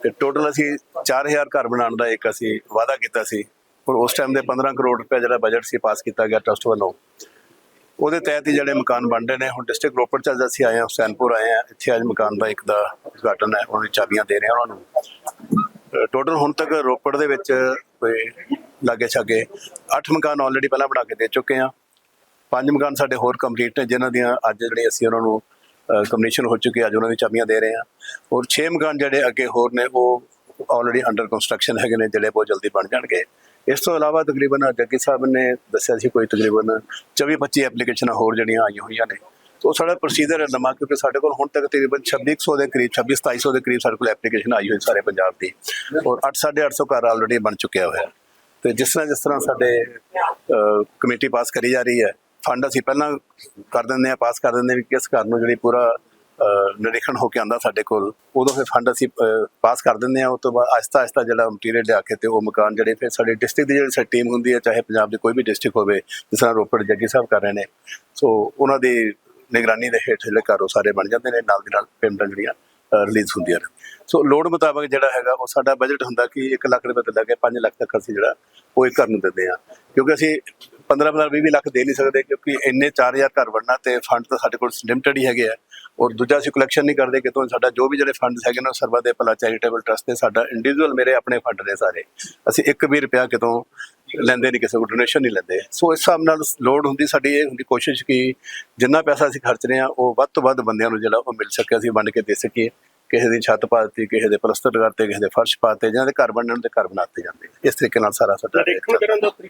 ਤੇ ਟੋਟਲ ਅਸੀਂ 4000 ਘਰ ਬਣਾਉਣ ਦਾ ਇੱਕ ਅਸੀਂ ਵਾਅਦਾ ਕੀਤਾ ਸੀ। ਪਰ ਉਸ ਟਾਈਮ ਦੇ 15 ਕਰੋੜ ਰੁਪਏ ਜਿਹੜਾ ਬਜਟ ਸੀ ਪਾਸ ਕੀਤਾ ਗਿਆ ਟਰਸਟ ਵੱਲੋਂ। ਉਹਦੇ ਤਹਿਤ ਹੀ ਜਿਹੜੇ ਮਕਾਨ ਬਣ ਰਹੇ ਨੇ, ਹੁਣ ਡਿਸਟ੍ਰਿਕਟ ਰੋਪੜ ਚ ਅੱਜ ਅਸੀਂ ਆਏ ਹਾਂ, ਹੁਸੈਨਪੁਰ ਆਏ ਹਾਂ, ਇੱਥੇ ਅੱਜ ਮਕਾਨ ਦਾ ਇੱਕ ਦਾ ਉਦਘਾਟਨ ਹੈ, ਉਹਨਾਂ ਦੀ ਚਾਬੀਆਂ ਦੇ ਰਹੇ ਹਾਂ ਉਹਨਾਂ ਨੂੰ। ਟੋਟਲ ਹੁਣ ਤੱਕ ਰੋਪੜ ਦੇ ਵਿੱਚ ਕੋਈ ਲਾਗੇ ਛਾਗੇ 8 ਮਕਾਨ ਆਲਰੇਡੀ ਪਹਿਲਾਂ ਬਣਾ ਕੇ ਦੇ ਚੁੱਕੇ ਹਾਂ। ਪੰਜ ਮਕਾਨ ਸਾਡੇ ਹੋਰ ਕੰਪਲੀਟ ਨੇ, ਜਿਨ੍ਹਾਂ ਦੀਆਂ ਅੱਜ ਜਿਹੜੇ ਅਸੀਂ ਉਹਨਾਂ ਨੂੰ ਕੰਪਲੀਸ਼ਨ ਹੋ ਚੁੱਕੀ ਅੱਜ ਉਹਨਾਂ ਦੀ ਚਾਬੀਆਂ ਦੇ ਰਹੇ ਹਾਂ। ਔਰ 6 ਮਕਾਨ ਜਿਹੜੇ ਅੱਗੇ ਹੋਰ ਨੇ, ਉਹ ਆਲਰੇਡੀ ਅੰਡਰ ਕੰਸਟਰਕਸ਼ਨ ਹੈਗੇ ਨੇ, ਜਿਹੜੇ ਬਹੁਤ ਜਲਦੀ ਬਣ ਜਾਣਗੇ। ਇਸ ਤੋਂ ਇਲਾਵਾ ਤਕਰੀਬਨ ਜੱਗੀ ਸਾਹਿਬ ਨੇ ਦੱਸਿਆ ਸੀ, ਕੋਈ ਤਕਰੀਬਨ 24 25 ਐਪਲੀਕੇਸ਼ਨਾਂ ਹੋਰ ਜਿਹੜੀਆਂ ਆਈਆਂ ਹੋਈਆਂ ਨੇ। ਤੋ ਸਾਡਾ ਪ੍ਰੋਸੀਜਰ ਹੈ ਨਵਾਂ, ਕਿਉਂਕਿ ਸਾਡੇ ਕੋਲ ਹੁਣ ਤੱਕ ਤਕਰੀਬਨ 2600 ਦੇ ਕਰੀਬ 26 2700 ਦੇ ਕਰੀਬ ਸਾਡੇ ਕੋਲ ਐਪਲੀਕੇਸ਼ਨ ਆਈ ਹੋਈ ਸਾਰੇ ਪੰਜਾਬ ਦੀ। ਔਰ 8 850 ਘਰ ਆਲਰੇਡੀ ਬਣ ਚੁੱਕਿਆ ਹੋਇਆ। ਤੇ ਜਿਸ ਤਰ੍ਹਾਂ ਜਿਸ ਤਰ੍ਹਾਂ ਸਾਡੇ ਕਮੇਟੀ ਪਾਸ ਕਰੀ ਜਾ ਰਹੀ ਹੈ ਫੰਡ ਅਸੀਂ ਪਹਿਲਾਂ ਕਰ ਦਿੰਦੇ ਆ ਪਾਸ ਕਰ ਦਿੰਦੇ ਹਾਂ ਵੀ ਕਿਸ ਘਰ ਨੂੰ ਜਿਹੜੀ ਪੂਰਾ ਨਿਰੀਖਣ ਹੋ ਕੇ ਆਂਦਾ ਸਾਡੇ ਕੋਲ, ਉਦੋਂ ਫਿਰ ਫੰਡ ਅਸੀਂ ਪਾਸ ਕਰ ਦਿੰਦੇ ਆ ਉਸ ਤੋਂ ਬਾਅਦ ਆਹਿਸਤਾ ਆਹਿਸਤਾ ਜਿਹੜਾ ਮਟੀਰੀਅਲ ਲਿਆ ਕੇ ਤੇ ਉਹ ਮਕਾਨ ਜਿਹੜੇ ਫਿਰ ਸਾਡੇ ਡਿਸਟ੍ਰਿਕਟ ਦੀ ਜਿਹੜੀ ਸਾਡੀ ਟੀਮ ਹੁੰਦੀ ਹੈ, ਚਾਹੇ ਪੰਜਾਬ ਦੀ ਕੋਈ ਵੀ ਡਿਸਟ੍ਰਿਕਟ ਹੋਵੇ, ਜਿਸ ਤਰ੍ਹਾਂ ਰੋਪੜ ਜੱਗੀ ਸਾਹਿਬ ਕਰ ਰਹੇ ਨੇ, ਸੋ ਉਹਨਾਂ ਦੀ ਨਿਗਰਾਨੀ ਦੇ ਹੇਠ ਜਿਹੜੇ ਘਰ ਉਹ ਸਾਰੇ ਬਣ ਜਾਂਦੇ ਨੇ, ਨਾਲ ਦੀ ਨਾਲ ਪੇਮੈਂਟਾਂ ਜਿਹੜੀਆਂ ਰਿਲੀਜ਼ ਹੁੰਦੀਆਂ ਨੇ। ਸੋ ਲੋੜ ਮੁਤਾਬਕ ਜਿਹੜਾ ਹੈਗਾ, ਉਹ ਸਾਡਾ ਬਜਟ ਹੁੰਦਾ ਕਿ 1 ਲੱਖ ਰੁਪਏ ਤੋਂ ਲੈ ਕੇ 5 ਲੱਖ ਤੱਕ ਅਸੀਂ ਜਿਹੜਾ, ਉਹ ਇੱਕ ਘਰ ਨੂੰ ਦਿੰਦੇ ਆ ਕਿਉਂਕਿ ਅਸੀਂ 15 15 20 ਲੱਖ ਦੇ ਨਹੀਂ ਸਕਦੇ ਕਿਉਂਕਿ ਇੰਨੇ 4000 ਘਰ ਬਣਨਾ ਤੇ ਫੰਡ ਤਾਂ ਸਾਡੇ ਕੋਲ ਲਿਮਟਿਡ ਹੀ ਹੈਗੇ ਆ। ਔਰ ਦੂਜਾ ਅਸੀਂ ਕਲੈਕਸ਼ਨ ਨਹੀਂ ਕਰਦੇ ਕਿਤੋਂ ਸਾਡਾ ਜੋ ਵੀ ਜਿਹੜੇ ਫੰਡਸ ਹੈਗੇ ਨੇ ਸਰਵਾ ਦੇ ਭਲਾ ਚੈਰੀਟੇਬਲ ਟਰਸਟ ਤੇ ਸਾਡਾ ਇੰਡੀਵਿਜੂਅਲ ਮੇਰੇ ਆਪਣੇ ਫੰਡ ਨੇ ਸਾਰੇ। ਅਸੀਂ ਇੱਕ ਵੀ ਰੁਪਿਆ ਕਿਤੋਂ ਲੈਂਦੇ ਨਹੀਂ ਕਿਸੇ ਕੋਲ ਡੋਨੇਸ਼ਨ ਨਹੀਂ ਲੈਂਦੇ। ਸੋ ਇਸ ਹਿਸਾਬ ਨਾਲ ਲੋੜ ਹੁੰਦੀ ਸਾਡੀ ਇਹ ਹੁੰਦੀ ਕੋਸ਼ਿਸ਼ ਕਿ ਜਿੰਨਾ ਪੈਸਾ ਅਸੀਂ ਖਰਚ ਰਹੇ ਹਾਂ ਉਹ ਵੱਧ ਤੋਂ ਵੱਧ ਬੰਦਿਆਂ ਨੂੰ ਜਿਹੜਾ ਉਹ ਮਿਲ ਸਕੇ ਅਸੀਂ ਵੰਡ ਕੇ ਦੇ ਸਕੀਏ। ਕਿਸੇ ਦੀ ਛੱਤ ਪਾ ਦਿੱਤੀ ਕਿਸੇ ਦੇ ਪਲਸਤਰ ਕਰਤੇ ਕਿਸੇ ਦੇ ਫਰਸ਼ ਪਾਤੇ ਜਿਹਨਾਂ ਦੇ ਘਰ ਬਣਨ ਦੇ ਘਰ ਬਣਾਤੇ ਜਾਂਦੇ। ਇਸ ਤਰੀਕੇ ਨਾਲ ਸਾਰਾ ਸਾਡਾ